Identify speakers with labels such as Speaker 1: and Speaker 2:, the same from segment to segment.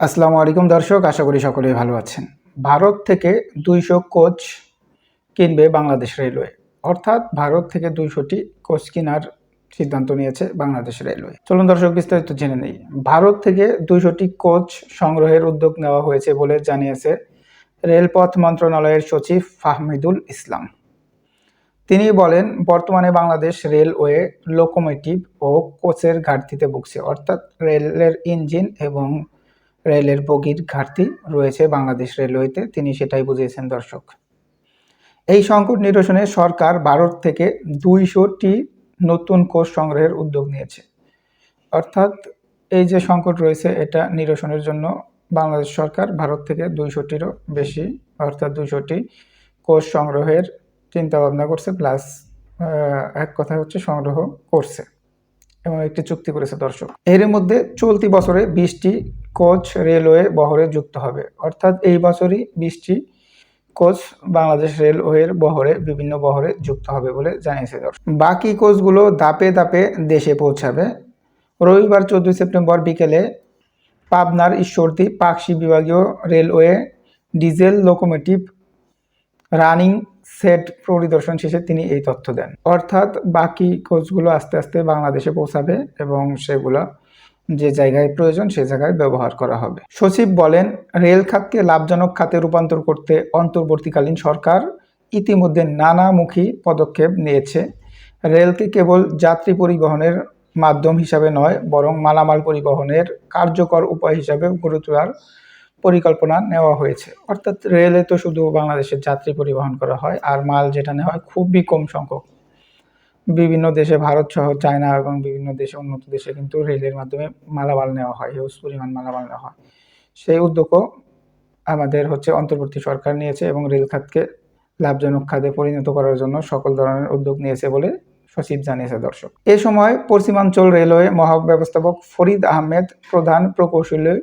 Speaker 1: আসসালামু আলাইকুম দর্শক, আশা করি সকলেই ভালো আছেন। ভারত থেকে দুইশো কোচ কিনবে বাংলাদেশ রেলওয়ে। অর্থাৎ ভারত থেকে দুইশোটি কোচ কেনার সিদ্ধান্ত নিয়েছে বাংলাদেশ রেলওয়ে। চলুন দর্শক, বিস্তারিত জেনে নেই। ভারত থেকে দুইশোটি কোচ সংগ্রহের উদ্যোগ নেওয়া হয়েছে বলে জানিয়েছে রেলপথ মন্ত্রণালয়ের সচিব ফাহমিদুল ইসলাম। তিনি বলেন, বর্তমানে বাংলাদেশ রেলওয়ে লোকোমোটিভ ও কোচের ঘাটতিতে ভুগছে। অর্থাৎ রেলের ইঞ্জিন এবং রেলের বগির ঘাটতি রয়েছে বাংলাদেশ রেলওয়েতে, তিনি সেটাই বুঝিয়েছেন দর্শক। এই সংকট নিরসনে সরকার ভারত থেকে দুইশোটি নতুন কোচ সংগ্রহের উদ্যোগ নিয়েছে। অর্থাৎ এই যে সংকট রয়েছে, এটা নিরসনের জন্য বাংলাদেশ সরকার ভারত থেকে দুইশোটিরও বেশি, অর্থাৎ দুইশোটি কোষ সংগ্রহের চিন্তা ভাবনা করছে, প্লাস এক কথা হচ্ছে সংগ্রহ করছে। এবং একটি চুক্তি করেছে দর্শক। এর মধ্যে চলতি বছরে বিশটি কোচ রেলওয়ে বহরে যুক্ত হবে। অর্থাৎ এই বছরই বিশটি কোচ বাংলাদেশ রেলওয়ের বহরে, বিভিন্ন বহরে যুক্ত হবে বলে জানিয়েছে দর্শক। বাকি কোচগুলো দাপে দাপে দেশে পৌঁছাবে। রবিবার চোদ্দই সেপ্টেম্বর বিকেলে পাবনার ঈশ্বরদী পাকশি বিভাগীয় railway diesel locomotive running set পরিদর্শন শেষে তিনি এই তথ্য দেন। অর্থাৎ বাকি কোচগুলো আস্তে আস্তে বাংলাদেশে পৌঁছাবে এবং সেগুলো যে জায়গায় প্রয়োজন সে জায়গায় ব্যবহার করা হবে। সচিব বলেন, রেল খাতকে লাভজনক খাতে রূপান্তর করতে অন্তর্বর্তীকালীন সরকার ইতিমধ্যে নানামুখী পদক্ষেপ নিয়েছে। রেলকে কেবল যাত্রী পরিবহনের মাধ্যম হিসাবে নয়, বরং মালামাল পরিবহনের কার্যকর উপায় হিসাবে গড়ে তোলার পরিকল্পনা নেওয়া হয়েছে। অর্থাৎ রেলে তো শুধু বাংলাদেশের যাত্রী পরিবহন করা হয়, আর মাল যেটা নেওয়া হয় খুবই কম সংখ্যক। বিভিন্ন দেশে, ভারত সহ চায়না এবং বিভিন্ন দেশে, উন্নত দেশে কিন্তু রেলের মাধ্যমে মালামাল নেওয়া হয়, হিউজ পরিমাণ মালামাল নেওয়া হয়। সেই উদ্যোগও আমাদের হচ্ছে অন্তর্বর্তী সরকার নিয়েছে এবং রেল খাতকে লাভজনক খাতে পরিণত করার জন্য সকল ধরনের উদ্যোগ নিয়েছে বলে সচিব জানিয়েছে দর্শক। এ সময় পশ্চিমাঞ্চল রেলওয়ে মহাব্যবস্থাপক ফরিদ আহমেদ প্রধান প্রকৌশলী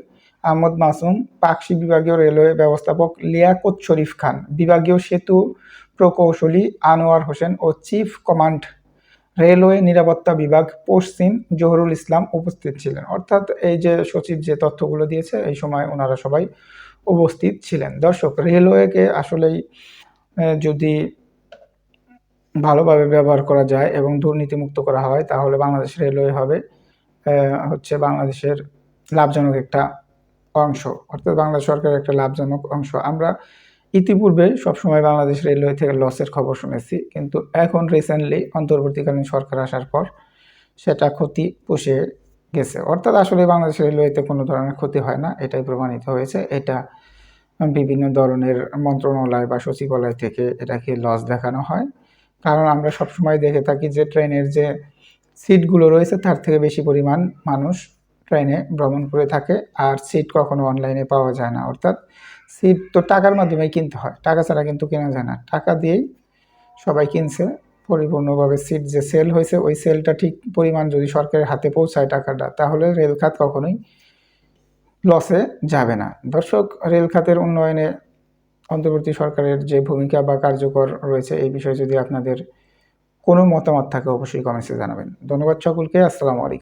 Speaker 1: আহমদ মাসুম, পাকশি বিভাগীয় রেলওয়ে ব্যবস্থাপক লিয়াকত শরীফ খান, বিভাগীয় সেতু প্রকৌশলী আনোয়ার হোসেন ও চিফ কমান্ড রেলওয়ে নিরাপত্তা বিভাগ পশ্চিম জহরুল ইসলাম উপস্থিত ছিলেন। অর্থাৎ এই যে সচিব যে তথ্যগুলো দিয়েছে, এই সময় ওনারা সবাই উপস্থিত ছিলেন। দর্শক, রেলওয়েকে আসলেই যদি ভালোভাবে ব্যবহার করা যায় এবং দুর্নীতিমুক্ত করা হয়, তাহলে বাংলাদেশ রেলওয়ে হবে হচ্ছে বাংলাদেশের লাভজনক একটা অংশ, অর্থাৎ বাংলাদেশ সরকারের একটা লাভজনক অংশ। আমরা ইতিপূর্বে সবসময় বাংলাদেশ রেলওয়ে থেকে লসের খবর শুনেছি, কিন্তু এখন রিসেন্টলি অন্তর্বর্তীকালীন সরকার আসার পর সেটা ক্ষতি পুষে গেছে। অর্থাৎ আসলে বাংলাদেশ রেলওয়েতে কোনো ধরনের ক্ষতি হয় না, এটাই প্রমাণিত হয়েছে। এটা বিভিন্ন ধরনের মন্ত্রণালয় বা সচিবালয় থেকে এটাকে লস দেখানো হয়। কারণ আমরা সবসময় দেখে থাকি যে ট্রেনের যে সিটগুলো রয়েছে, তার থেকে বেশি পরিমাণ মানুষ ট্রেনে ভ্রমণ করে থাকে আর সিট কখনো অনলাইনে পাওয়া যায় না। অর্থাৎ সিট তো টাকার মাধ্যমেই কিনতে হয়। টাকা ছাড়া কিন্তু কেনা যায় না। টাকা দিয়েই সবাই কিনছে। পরিপূর্ণভাবে সিট যে সেল হয়েছে, ওই সেলটা ঠিক পরিমাণ যদি সরকারের হাতে পৌঁছায় টাকাটা, তাহলে রেল খাত কখনোই লসে যাবে না। দর্শক রেল খাতের উন্নয়নে অন্তর্বর্তী সরকারের যে ভূমিকা বা কার্যকর রয়েছে, এই বিষয়ে যদি আপনাদের কোনো মতামত থাকে, অবশ্যই কমেন্টসে জানাবেন। ধন্যবাদ সকলকে। আসসালামু আলাইকুম।